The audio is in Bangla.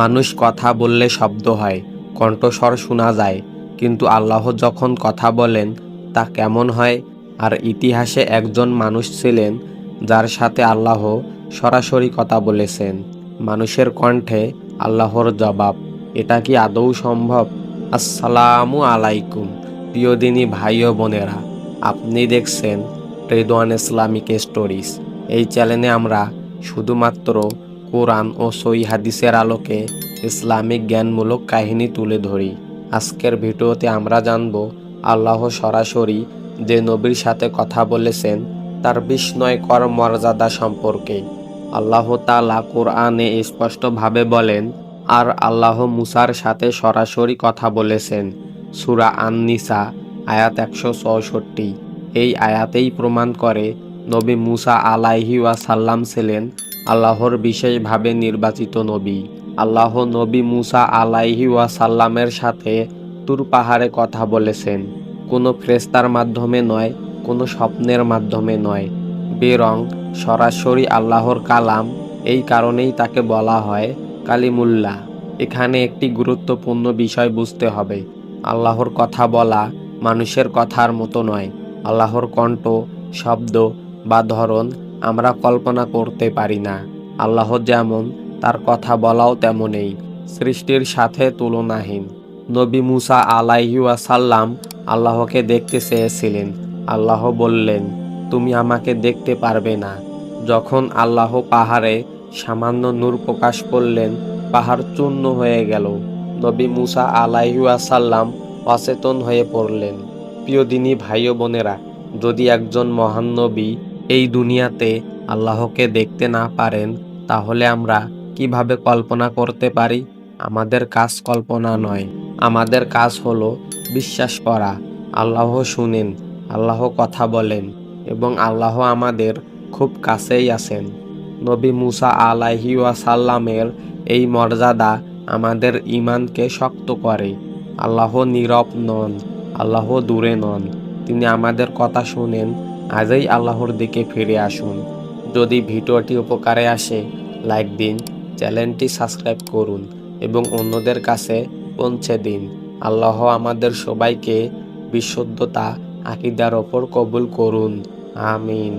মানুষ কথা বললে শব্দ হয়, কণ্ঠস্বর শোনা যায়, কিন্তু আল্লাহ যখন কথা বলেন, তা কেমন হয়? আর ইতিহাসে একজন মানুষ ছিলেন, যার সাথে আল্লাহ সরাসরি কথা বলেছেন। মানুষের কণ্ঠে আল্লাহর জবাব, এটা কি আদৌ সম্ভব? আসসালামু আলাইকুম, প্রিয় দিনী ভাই ও বোনেরা, আপনি দেখছেন রেদওয়ান ইসলামিক স্টোরিজ। এই চ্যানেলে আমরা শুধুমাত্র কোরআন ও সই হাদিসের আলোকে ইসলামিক জ্ঞানমূলক কাহিনী তুলে ধরি। আজকের ভিডিওতে আমরা জানব, আল্লাহ সরাসরি যে নবীর সাথে কথা বলেছেন, তার বিস্ময়কর মর্যাদা সম্পর্কে। আল্লাহ তালা কোরআনে স্পষ্টভাবে বলেন, আর আল্লাহ মুসার সাথে সরাসরি কথা বলেছেন। সুরা আননিসা, আয়াত একশো চৌষট্টি এই আয়াতেই প্রমাণ করে, নবী মুসা আলাইহি ওয়াসাল্লাম ছিলেন আল্লাহর বিশেষভাবে নির্বাচিত নবী। আল্লাহ নবী মুসা আলাইহি ওয়াসাল্লামের সাথে তুর পাহাড়ে কথা বলেছেন। কোনো ফ্রেস্তার মাধ্যমে নয়, কোনো স্বপ্নের মাধ্যমে নয়। বেরং সরাসরি আল্লাহর কালাম, এই কারণেই তাকে বলা হয় কালিমুল্লাহ। এখানে একটি গুরুত্বপূর্ণ বিষয় বুঝতে হবে। আল্লাহর কথা বলা মানুষের কথার মতো নয়। আল্লাহর কণ্ঠ, শব্দ বা ধরন আমরা কল্পনা করতে পারি না। আল্লাহ যেমন, তার কথা বলাও তেমনই। সৃষ্টির সাথে তুলনাহীন। নবী মুসা আলাইহি ওয়াসাল্লাম আল্লাহকে দেখতে চেয়েছিলেন। আল্লাহ বললেন, তুমি আমাকে দেখতে পারবে না। যখন আল্লাহ পাহাড়ে সামান্য নূর প্রকাশ করলেন, পাহাড় চূর্ণ হয়ে গেল। নবী মুসা আলাইহাসাল্লাম অচেতন হয়ে পড়লেন। প্রিয় দিনী ভাই বোনেরা, যদি একজন মহান নবী এই দুনিয়াতে আল্লাহকে দেখতে না পারেন, তাহলে আমরা কীভাবে কল্পনা করতে পারি? আমাদের কাজ কল্পনা নয়। আমাদের কাজ হলো বিশ্বাস করা। আল্লাহ শুনেন, আল্লাহ কথা বলেন এবং আল্লাহ আমাদের খুব কাছেই আছেন। নবী মুসা আলাহি ওয়াসাল্লামের এই মর্যাদা আমাদের ইমানকে শক্ত করে। আল্লাহ নীরব নন, আল্লাহ দূরে নন। তিনি আমাদের কথা শুনেন আজই আল্লাহর দিকে ফিরে আসুন। যদি ভিডিওটি উপকারে আসে, লাইক দিন, চ্যানেলটি সাবস্ক্রাইব করুন এবং অন্যদের কাছে পৌঁছে দিন। আল্লাহ আমাদের সবাইকে বিশুদ্ধতা, আকিদার ওপর কবুল করুন। আমিন।